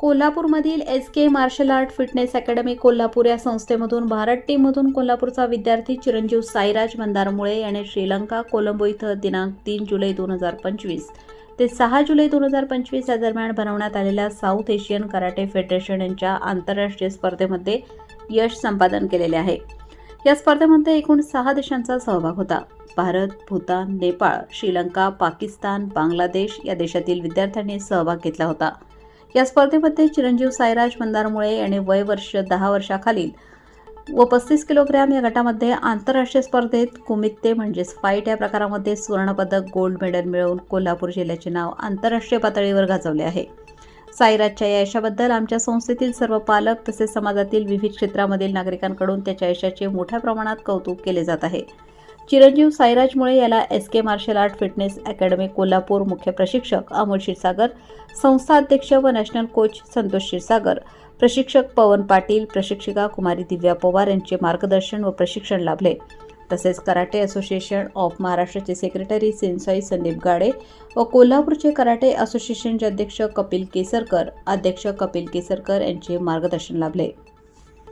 कोल्हापूरमधील S K martial art fitness academy Kolhapur या संस्थेमधून भारत टीममधून कोल्हापूरचा विद्यार्थी चिरंजीव साईराज मंदारमुळे याने श्रीलंका कोलंबो इथं दिनांक तीन जुलै दोन हजार पंचवीस ते सहा जुलै दोन हजार पंचवीस या दरम्यान भरवण्यात आलेल्या साऊथ एशियन कराटे फेडरेशन यांच्या आंतरराष्ट्रीय स्पर्धेमध्ये यश संपादन केलेले आहे. या स्पर्धेमध्ये एकूण सहा देशांचा सहभाग होता. भारत भूतान नेपाळ श्रीलंका पाकिस्तान बांगलादेश या देशातील विद्यार्थ्यांनी सहभाग घेतला होता. या स्पर्धेमध्ये चिरंजीव साईराज मंदारमुळे याने वय वर्ष दहा वर्षाखालील व पस्तीस किलोग्रॅम या गटामध्ये आंतरराष्ट्रीय स्पर्धेत कुमित्ते म्हणजेच फाईट या प्रकारामध्ये सुवर्णपदक गोल्ड मेडल मिळवून कोल्हापूर जिल्ह्याचे नाव आंतरराष्ट्रीय पातळीवर गाजवले आहे. साईराजच्या या यशाबद्दल आमच्या संस्थेतील सर्व पालक तसेच समाजातील विविध क्षेत्रामधील नागरिकांकडून त्याच्या यशाचे मोठ्या प्रमाणात कौतुक केले जात आहे. चिरंजीव साईराजमुळे याला S K martial art fitness academy Kolhapur मुख्य प्रशिक्षक अमोल क्षीरसागर संस्था अध्यक्ष व नॅशनल कोच संतोष क्षीरसागर प्रशिक्षक पवन पाटील प्रशिक्षिका कुमारी दिव्या पवार यांचे मार्गदर्शन व प्रशिक्षण लाभले. तसेच कराटे असोसिएशन ऑफ महाराष्ट्राचे सेक्रेटरी सेन्साई संदीप गाडे व कोल्हापूरचे कराटे असोसिएशनचे अध्यक्ष कपिल केसरकर अध्यक्ष कपिल केसरकर यांचे मार्गदर्शन लाभले.